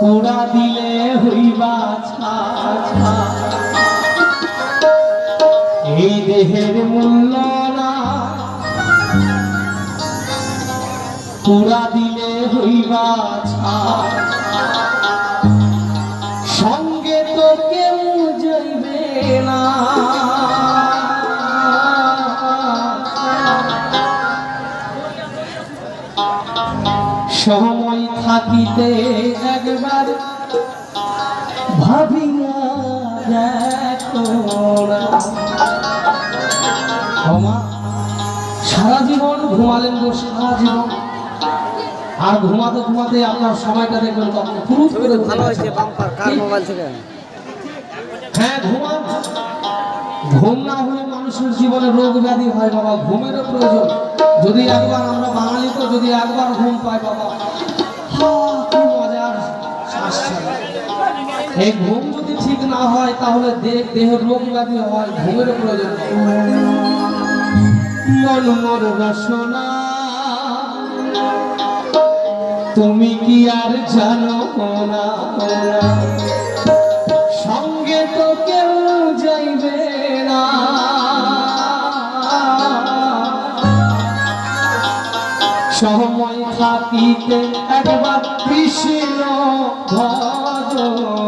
পোড়া দিলে হইবা ছা। এই দেহের মূল্য না পোড়া দিলে হইবা ছা সময় থাকিতে একবার ভাবিয়া। ক্ষমা। সারা জীবন ঘুমালেন গো সারা জীবন। আর ঘুমাতে ঘুমাতে আপনার সময়টা দেখবেন তখন ফুরুত করে হ্যাঁ ঘুমান। ঘুম না হলে মানুষের জীবনে রোগ ব্যাধি হয় বাবা, ঘুমেরও প্রয়োজন। যদি একবার আমরা বাঙালি তো যদি একবার ঘুম পাই বাবা এই ঘুম যদি ঠিক না হয়, তাহলে দেহ দেহের রোগ ব্যাধি হয়, ঘুমেরও প্রয়োজন। তুমি কি আর জানো না? থাকিতে একবার কৃষ্ণ ভজনা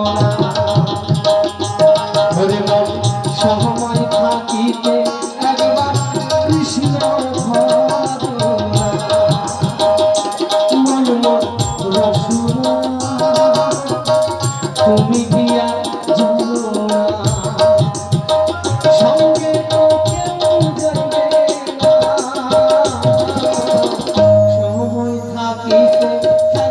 সময় থাকিতে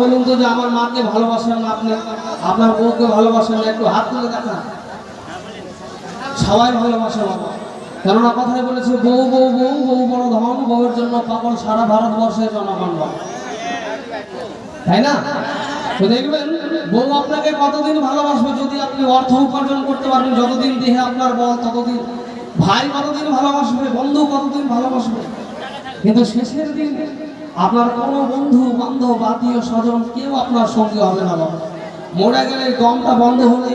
বলুন তো যে আমার মাকে ভালোবাসেন না আপনি, আপনার বউকে ভালোবাসেন না, একটু হাত তুলে দেখান। সবাই ভালোবাসে বাবা। কেননা কথায় বলেছে, বউ বউ বউ বউ বড় ধন, বউয়ের জন্য পাগল সারা ভারতবর্ষে জনগণ। তাই না? তো দেখবেন, বউ আপনাকে কতদিন ভালোবাসবে যদি আপনি অর্থ উপার্জন করতে পারবেন যতদিন দেহে আপনার বল, ততদিন ভাই কতদিন ভালোবাসবে, বন্ধু কতদিন ভালোবাসবে। কিন্তু শেষের দিন আপনার কোনো বন্ধু, বান্ধব, আত্মীয় স্বজন কেউ আপনার সঙ্গে হবে না বাবা। মোড়া গেলে গমটা বন্ধ হলে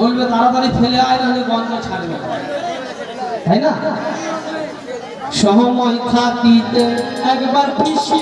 বলবে, তাড়াতাড়ি ফেলে আয়, নাহলে গমটা ছাড়বে তাই না? সময় থাকিতে একবার কৃষ্ণ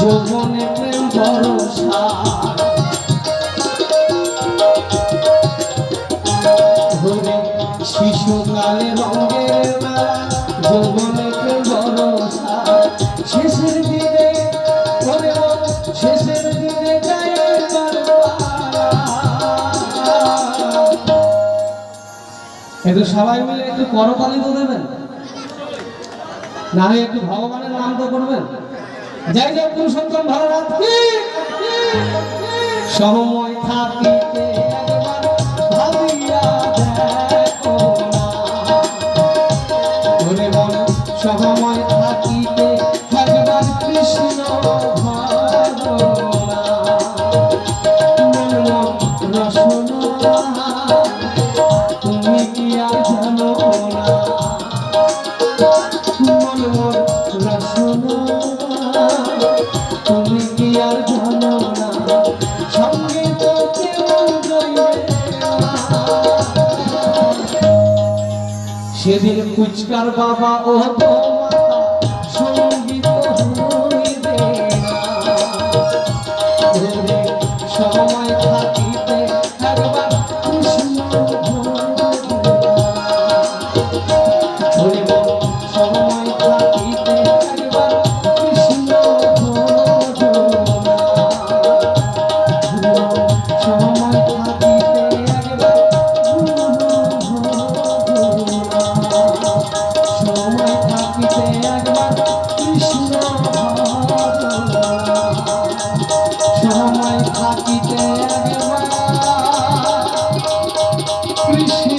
যৌবনে প্রেম ভরসা। হরে শিশুকালে রঙের মেলা সবাই মিলে একটু করতালি তো দেবেন। না একটু ভগবানের নাম তো করবেন। যাই জয় পুরুষোত্তম ভারত সময় থাকিতে সেদিন কুচকার বাবা ও তো সময় থাকিতে কৃষ্ণ